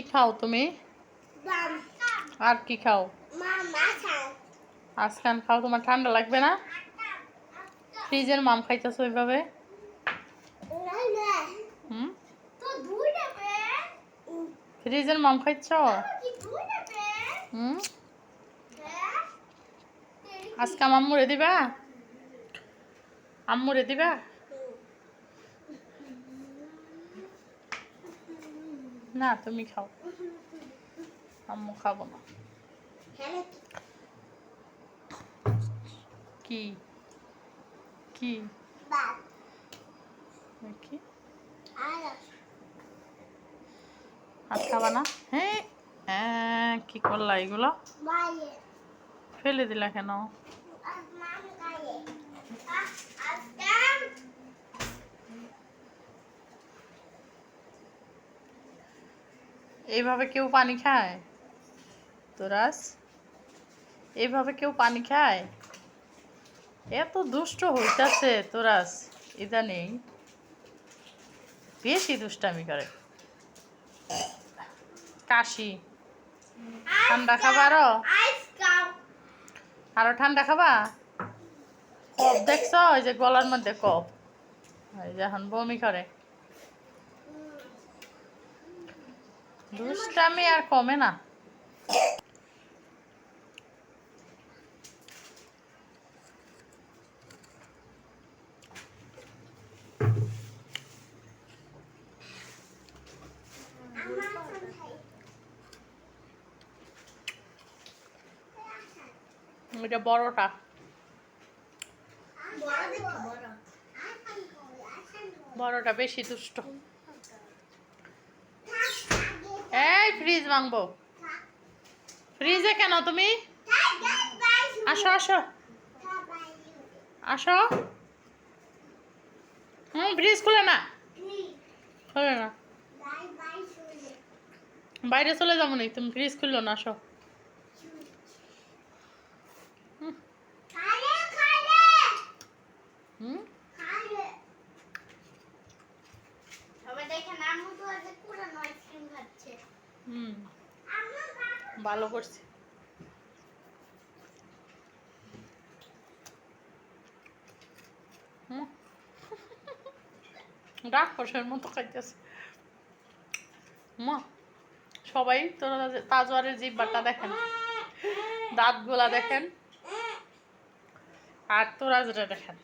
কি খাও তুমি? আর কি খাও? আজকান খাও তোমার ঠান্ডা লাগবে না? ফ্রিজের মাম খাইতেছো ওইভাবে? হুম? ফ্রিজের মাম খাইছ? হুম? আজকে আম্মুরে দিবা? আম্মুরে দিবা? না তুমি খাও। আম্মু খাব না। কি? কি? কি? আর খাবা না? হ্যাঁ হ্যাঁ কি করলা এগুলো? ফেলে দিলা কেন? এইভাবে কেউ পানি খায়? তোরাস এইভাবে কেউ পানি খায়? এত দুষ্ট হইতাছে তোরাস ইদানিং। বেশি দুষ্টামি করে। কাশি। ঠান্ডা খাবারও? আরও ঠান্ডা খাবা? কপ দেখছ? ওই যে গলার মধ্যে কপ। ওই যে এখন বমি করে। দুষ্টামি আর কমে না। এটা বড়টা। বড়টা বেশি দুষ্ট। এই ফ্রিজ ভাঙবো। ফ্রিজে কেন তুমি? আসো আসো। আসো। হুম ফ্রিজ খুলে না। খুলে না। বাইরে চলে যাব নি তুমি ফ্রিজ খুললো না আসো। হুম? হুম। ভালো করছি। ডাক কষের মতো খাইতেছে। মা সবাই তোরা তাজওয়ারের জিব্বাটা দেখেন, দাঁতগুলা দেখেন, আর তোরা যেটা দেখেন।